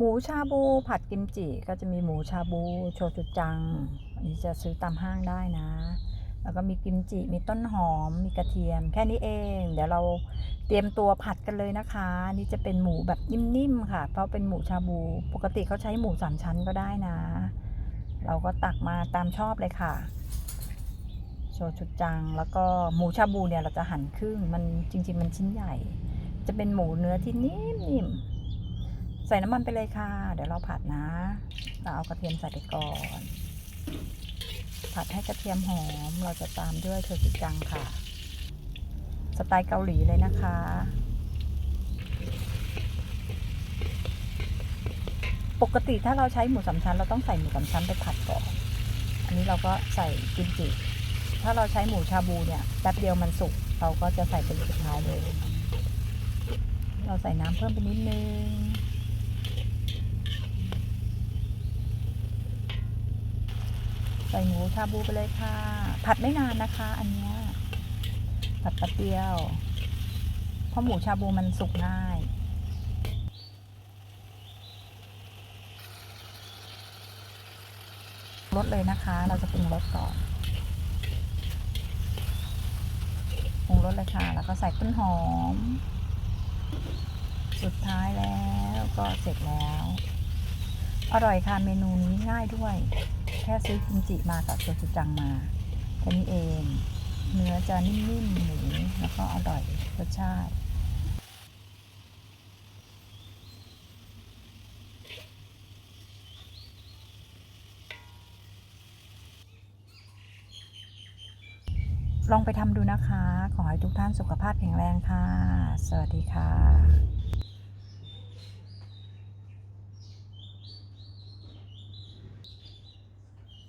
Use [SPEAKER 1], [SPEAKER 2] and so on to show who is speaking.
[SPEAKER 1] หมูชาบูผัดกิมจิก็จะมีหมูชาบูโชจุจัง อันนี้จะซื้อตามห้างได้นะ แล้วก็มีกิมจิ มีต้นหอม มีกระเทียม แค่นี้เอง เดี๋ยวเราเตรียมตัวผัดกันเลยนะคะ นี่จะเป็นหมูแบบนิ่มๆค่ะ เพราะเป็นหมูชาบู ปกติเขาใช้หมูสามชั้นก็ได้นะ เราก็ตักมาตามชอบเลยค่ะ โชจุจัง แล้วก็หมูชาบูเนี่ยเราจะหั่นครึ่ง มันจริง ๆ มันชิ้นใหญ่ จะเป็นหมูเนื้อที่นิ่มๆ ใส่น้ำมันไปเลยค่ะ เดี๋ยวเราผัดนะเราเอากระเทียมใส่ไปก่อน ผัดให้กระเทียมหอม เราจะตามด้วยโชจุจังค่ะ สไตล์เกาหลีเลยนะคะปกติถ้าเราใช้หมูสามชั้น เราต้องใส่หมูสามชั้นไปผัดก่อน อันนี้เราก็ใส่กิมจิ ถ้าเราใช้หมูชาบูเนี่ยแป๊บเดียวมันสุก เราก็จะใส่เป็นสุดท้ายเลย เราใส่น้ำเพิ่มไปนิดนึง ใส่หมูชาบูไปเลยค่ะ ผัดไม่นานนะคะ อันนี้ผัดแป๊บเดียว เพราะหมูชาบูมันสุกง่ายรสเลยนะคะ เราจะปรุงรสก่อนปรุงรสเลยค่ะ แล้วก็ใส่ต้นหอม สุดท้ายแล้วก็เสร็จแล้ว อร่อยค่ะเมนูนี้ง่ายด้วย ค่ซื้อกิมจิมากับโชจุจังมาแค่นี้เอง เนื้อจะนิ่มๆหมูแล้วก็อร่อยรสชาติลองไปทำดูนะคะ ขอให้ทุกท่านสุขภาพแข็งแรงค่ะ สวัสดีค่ะ